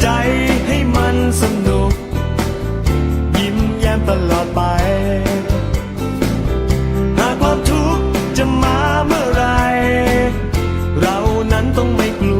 ใจให้มันสนุก ยิ้มแย้มตลอดไป หากความทุกข์จะมาเมื่อไร เรานั้นต้องไม่กลัว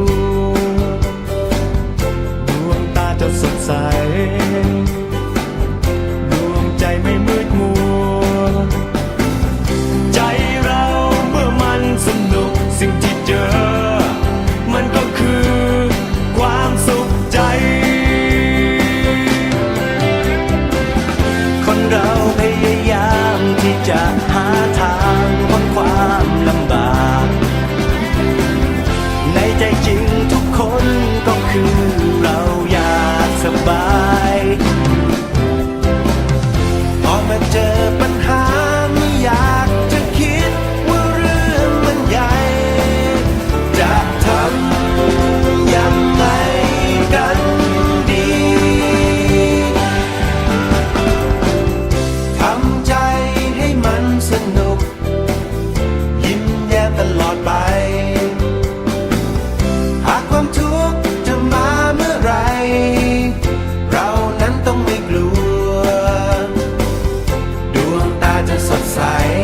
ใส